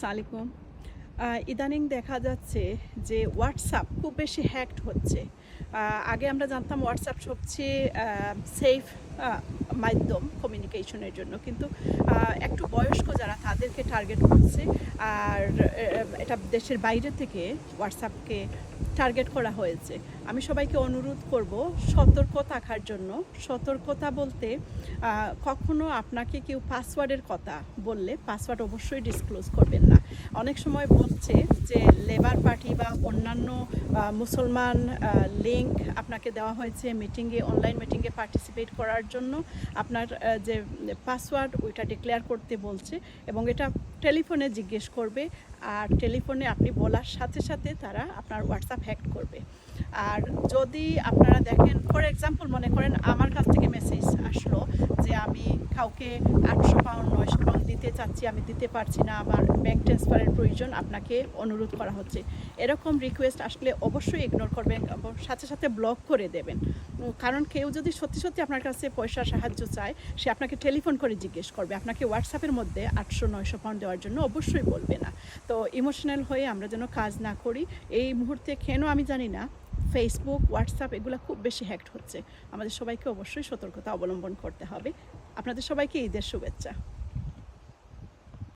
সালামালাইকুম ইদানিং দেখা যাচ্ছে যে হোয়াটসঅ্যাপ খুব বেশি হ্যাকড হচ্ছে। আগে আমরা জানতাম হোয়াটসঅ্যাপ সবচেয়ে সেফ মাধ্যম কমিউনিকেশনের জন্য। কিন্তু একটু বয়স্ক যারা তাদেরকে টার্গেট করছে। আর এটা দেশের বাইরে থেকে হোয়াটসঅ্যাপকে টার্গেট করা হয়েছে। আমি সবাইকে অনুরোধ করব সতর্ক থাকার জন্য। সতর্কতা বলতে কখনো আপনাকে কেউ পাসওয়ার্ডের কথা বললে পাসওয়ার্ড অবশ্যই ডিসক্লোজ করবেন না। অনেক সময় বলছে যে লেবার পার্টি বা অন্যান্য মুসলমান লিঙ্ক আপনাকে দেওয়া হয়েছে মিটিংয়ে অনলাইন মিটিংয়ে পার্টিসিপেট করার জন্য। আপনার যে পাসওয়ার্ড ওইটা ডিক্লেয়ার করতে বলছে এবং এটা টেলিফোনে জিজ্ঞেস করবে। আর টেলিফোনে আপনি বলার সাথে সাথে তারা আপনার হোয়াটসঅ্যাপ হ্যাক করবে। আর যদি আপনারা দেখেন ফর এক্সাম্পল মনে করেন আমার কাছ থেকে মেসেজ আসলো কাউকে আটশো পাউন্ড, নয়শো পাউন্ড দিতে চাচ্ছি, আমি দিতে পারছি না, আমার ব্যাংক ট্রান্সফারের প্রয়োজন, আপনাকে অনুরোধ করা হচ্ছে। এরকম রিকোয়েস্ট আসলে অবশ্যই ইগনোর করবেন এবং সাথে সাথে ব্লক করে দেবেন। কারণ কেউ যদি সত্যি সত্যি আপনার কাছে পয়সা সাহায্য চায়, সে আপনাকে টেলিফোন করে জিজ্ঞেস করবে। আপনাকে হোয়াটসঅ্যাপের মধ্যে আটশো, নয়শো পাউন্ড দেওয়ার জন্য অবশ্যই বলবে না। তো ইমোশনাল হয়ে আমরা যেন কাজ না করি, এই মুহূর্তে কেন আমি জানি না ফেসবুক হোয়াটসঅ্যাপ এগুলো খুব বেশি হ্যাক্ট হচ্ছে। আমাদের সবাইকে অবশ্যই সতর্কতা অবলম্বন করতে হবে। আপনাদের সবাইকে ঈদের শুভেচ্ছা।